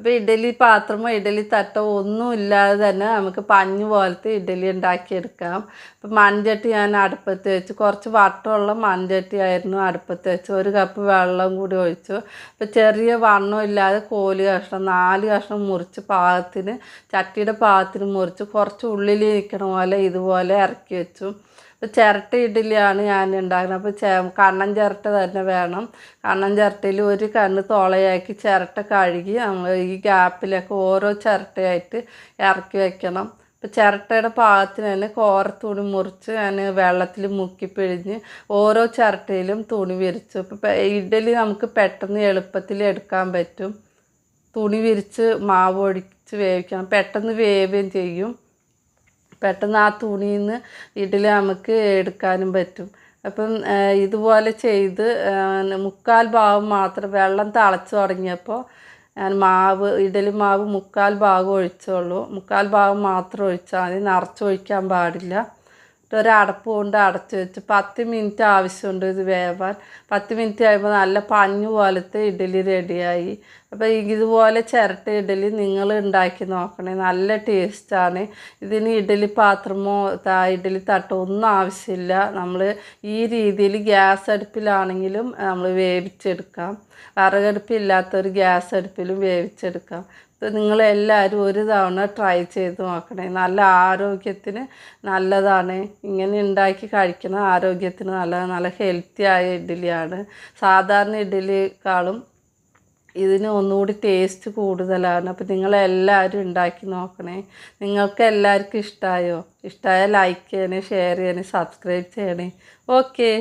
അപ്പോൾ ഇഡലി പാത്രമോ ഇഡലി തട്ടോ ഒന്നും ഇല്ലാതെ തന്നെ നമുക്ക് പഞ്ഞു പോലത്തെ ഇഡലി ഉണ്ടാക്കിയെടുക്കാം. അപ്പോൾ മൺചട്ടി ഞാൻ അടുപ്പത്ത് വെച്ച്. കുറച്ച് വട്ടമുള്ള മൺചട്ടി ആയിരുന്നു അടുപ്പത്ത് വെച്ച്. ഒരു കപ്പ് വെള്ളം കൂടി ഒഴിച്ചു. അപ്പോൾ ചെറിയ വണ്ണം ഇല്ലാതെ കോൽ കഷ്ണം നാല് കഷ്ണം മുറിച്ച് പാകത്തിന് ചട്ടിയുടെ പാകത്തിന് മുറിച്ച് കുറച്ച് ഉള്ളിൽ നിൽക്കണ പോലെ ഇതുപോലെ ഇറക്കി വെച്ചു. ഇപ്പോൾ ചിരട്ട ഇഡലിയാണ് ഞാൻ ഉണ്ടാക്കുന്നത്. അപ്പോൾ ചെ കണ്ണൻ ചിരട്ട തന്നെ വേണം. കണ്ണൻ ചിരട്ടയിൽ ഒരു കണ്ണ് തുളയാക്കി ചിരട്ട കഴുകി നമ്മൾ ഈ ഗ്യാപ്പിലൊക്കെ ഓരോ ചിരട്ടയായിട്ട് ഇറക്കി വയ്ക്കണം ഇപ്പോൾ ചിരട്ടയുടെ പാകത്തിന് തന്നെ കോര തുണി മുറിച്ച് ഞാൻ വെള്ളത്തിൽ മുക്കി പിഴിഞ്ഞ് ഓരോ ചിരട്ടയിലും തുണി വിരിച്ചു. ഇപ്പോൾ ഇഡലി നമുക്ക് പെട്ടെന്ന് എളുപ്പത്തിൽ എടുക്കാൻ പറ്റും. തുണി വിരിച്ച് മാവ് ഒഴിച്ച് വേവിക്കണം. പെട്ടെന്ന് വേവുകയും ചെയ്യും. പെട്ടെന്ന് ആ തുണിയിൽ നിന്ന് ഇഡലി നമുക്ക് എടുക്കാനും പറ്റും. അപ്പം ഇതുപോലെ ചെയ്ത് മുക്കാൽ ഭാഗം മാത്രം വെള്ളം തിളച്ച് തുടങ്ങിയപ്പോൾ ഞാൻ മാവ് ഇഡലി മാവ് മുക്കാൽ ഭാഗം ഒഴിച്ചുള്ളൂ മുക്കാൽ ഭാഗം മാത്രം ഒഴിച്ചാൽ മതി. നിറച്ചൊഴിക്കാൻ പാടില്ല. ഒരു അടപ്പ് കൊണ്ട് അടച്ചു വെച്ച് പത്ത് മിനിറ്റ് ആവശ്യമുണ്ട് ഇത് വേവാൻ. പത്ത് മിനിറ്റ് ആയപ്പോൾ നല്ല പഞ്ഞു പോലത്തെ ഇഡലി റെഡിയായി. അപ്പോൾ ഇതുപോലെ ചിരട്ട ഇഡലി നിങ്ങൾ ഉണ്ടാക്കി നോക്കണേ. നല്ല ടേസ്റ്റാണ് ഇതിന് ഇഡലി പാത്രമോ ഇഡലി തട്ടോ ഒന്നും ആവശ്യമില്ല. നമ്മൾ ഈ രീതിയിൽ ഗ്യാസ് അടുപ്പിലാണെങ്കിലും നമ്മൾ വേവിച്ചെടുക്കാം. വിറകടുപ്പില്ലാത്തൊരു ഗ്യാസ് അടുപ്പിലും വേവിച്ചെടുക്കാം. അപ്പോൾ നിങ്ങളെല്ലാവരും ഒരു തവണ ട്രൈ ചെയ്ത് നോക്കണേ. നല്ല ആരോഗ്യത്തിന് നല്ലതാണ്. ഇങ്ങനെ ഉണ്ടാക്കി കഴിക്കുന്ന ആരോഗ്യത്തിന് നല്ല നല്ല ഹെൽത്തി ആയ ഇഡ്ഡലിയാണ്. സാധാരണ ഇഡ്ഡലിയേക്കാളും ഇതിന് ഒന്നുകൂടി ടേസ്റ്റ് കൂടുതലാണ്. അപ്പോൾ നിങ്ങളെല്ലാവരും ഉണ്ടാക്കി നോക്കണേ. നിങ്ങൾക്ക് എല്ലാവർക്കും ഇഷ്ടമായോ ഇഷ്ടമായ ലൈക്ക് ചെയ്യണേ ഷെയർ ചെയ്യണേ സബ്സ്ക്രൈബ് ചെയ്യണേ. ഓക്കേ